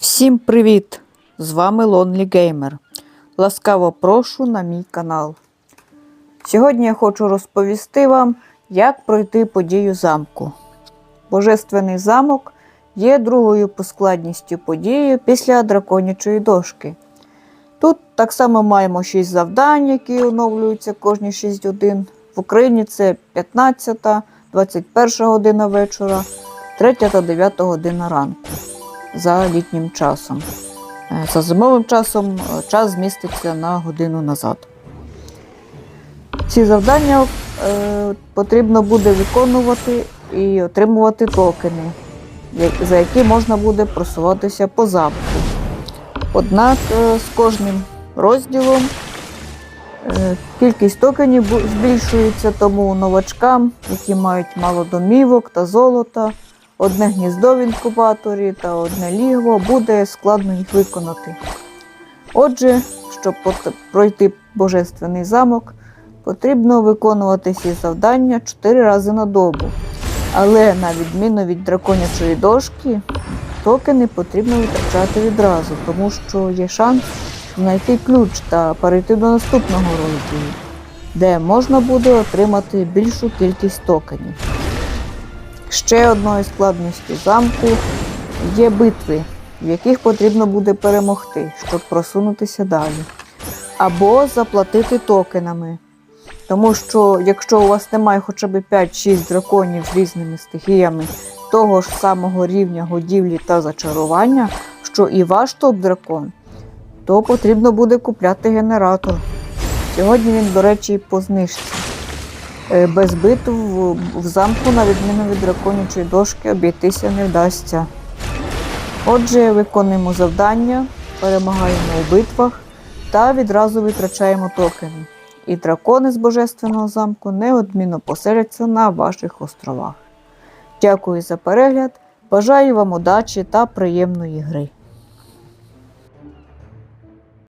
Всім привіт! З вами Lonely Gamer. Ласкаво прошу на мій канал. Сьогодні я хочу розповісти вам, як пройти подію замку. Божественний замок є другою по складністю подією після драконячої дошки. Тут так само маємо 6 завдань, які оновлюються кожні 6 годин. В Україні це 15, 21 година вечора, 3 та 9 година ранку за літнім часом. Е, За зимовим часом е, час зміститься на годину назад. Ці завдання е, потрібно буде виконувати і отримувати токени, за які можна буде просуватися по замку. Однак з кожним розділом кількість токенів збільшується, тому новачкам, які мають мало домівок та золота, одне гніздо в інкубаторі та одне лігво, буде складно їх виконати. Отже, щоб пройти божественний замок, потрібно виконувати ці завдання 4 рази на добу. Але на відміну від драконячої дошки, токени потрібно витрачати відразу, тому що є шанс знайти ключ та перейти до наступного розділу, де можна буде отримати більшу кількість токенів. Ще одною складністю замку є битви, в яких потрібно буде перемогти, щоб просунутися далі. Або заплатити токенами. Тому що якщо у вас немає хоча б 5-6 драконів з різними стихіями того ж самого рівня годівлі та зачарування, що і ваш топ-дракон, то потрібно буде купляти генератор. Сьогодні він, до речі, по знижці. Е, Без битв в- замку, на відміну від драконячої дошки, обійтися не вдасться. Отже, виконуємо завдання, перемагаємо у битвах та відразу витрачаємо токени. І дракони з божественного замку неодмінно поселяться на ваших островах. Дякую за перегляд. Бажаю вам удачі та приємної гри.